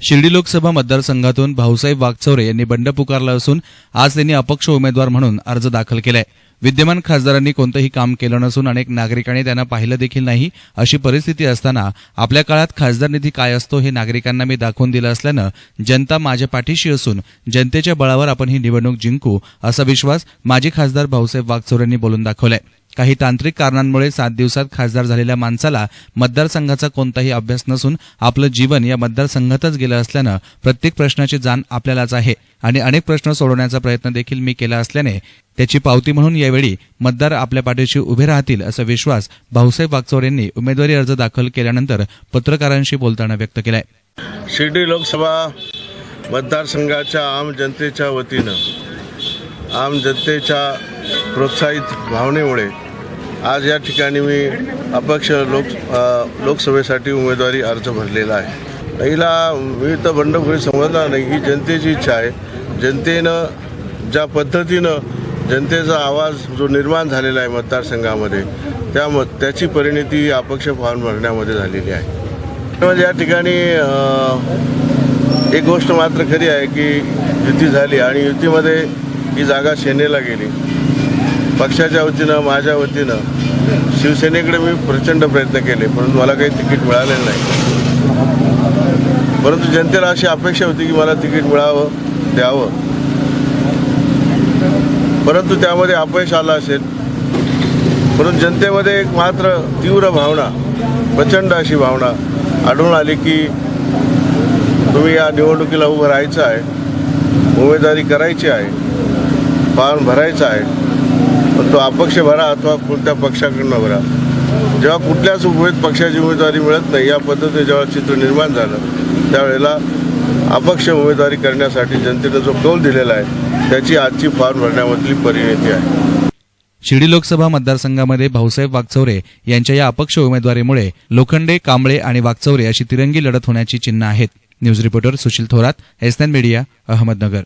शिर्डी लोकसभा मतदारसंघातून भाऊसाहेब वागचौरे यांनी बंड पुकारला असून आज त्यांनी अपक्ष उमेदवार म्हणून अर्ज दाखल केलाय. विद्यमान खासदारांनी कोणतंही काम केलं नसून अनेक नागरिकांनी त्यांना पाहिलं देखील नाही अशी परिस्थिती असताना आपल्या काळात खासदार निधी काय असतो हे नागरिकांना मी दाखवून दिलं असल्यानं जनता माझ्या पाठीशी असून जनतेच्या बळावर आपण ही निवडणूक जिंकू असा विश्वास माजी खासदार भाऊसाहेब वागचौरे यांनी बोलून दाखवलाय. काही तांत्रिक कारणांमुळे सात दिवसात खासदार झालेल्या माणसाला मतदारसंघाचा कोणताही अभ्यास नसून आपलं जीवन या मतदारसंघातच गेलं असल्यानं प्रत्येक प्रश्नाची जाण आपल्यालाच आहे. आणि अनेक प्रश्न सोडवण्याचा प्रयत्न देखील मी केला असल्याने त्याची पावती म्हणून यावेळी मतदार आपल्या पाठीशी उभे राहतील असा विश्वास भाऊसाहेब वागचोर यांनी उमेदवारी अर्ज दाखल केल्यानंतर पत्रकारांशी बोलताना व्यक्त केलाय. शिर्डी लोकसभा मतदारसंघाच्या आम जनतेच्या वतीनं आम जनतेच्या प्रोत्साहित भावनेमुळे आज या ठिकाणी मी अपक्ष लोक लोकसभेसाठी उमेदवारी अर्ज भरलेला आहे. पहिला मी तर बंडखोरी समजणार नाही. ही जनतेची इच्छा आहे. जनतेनं ज्या पद्धतीनं जनतेचा आवाज जो निर्माण झालेला आहे मतदारसंघामध्ये त्या मत त्याची परिणिती अपक्ष फॉर्म भरण्यामध्ये झालेली आहे. म्हणजे या ठिकाणी एक गोष्ट मात्र खरी आहे की युती झाली आणि युतीमध्ये ही जागा सेनेला गेली. पक्षाच्या वतीनं माझ्या वतीनं शिवसेनेकडे मी प्रचंड प्रयत्न केले परंतु मला काही तिकीट मिळालेलं नाही. परंतु जनतेला अशी अपेक्षा होती की मला तिकीट मिळावं द्यावं. परंतु त्यामध्ये अपयश आलं असेल. परंतु जनतेमध्ये एक मात्र तीव्र भावना प्रचंड अशी भावना आढळून आली की तुम्ही या निवडणुकीला उभं राहायचं आहे उमेदवारी करायची आहे फॉर्म भरायचा आहे. पण तो अपक्ष भरा अथवा कोणत्या पक्षाकडनं भरा. जेव्हा कुठल्याच उमेद पक्षाची उमेदवारी मिळत नाही या पद्धतीने जेव्हा चित्र निर्माण झालं त्यावेळेला अपक्ष उमेदवारी करण्यासाठी जनतेनं जो कौल दिलेला आहे त्याची आजची फॉर्म भरण्यामधली परिणती आहे. शिर्डी लोकसभा मतदारसंघामध्ये भाऊसाहेब वागचौरे यांच्या या अपक्ष उमेदवारीमुळे लोखंडे कांबळे आणि वागचौरे अशी तिरंगी लढत होण्याची चिन्ह आहेत. News reporter Sushil Thorat SN media Ahmednagar.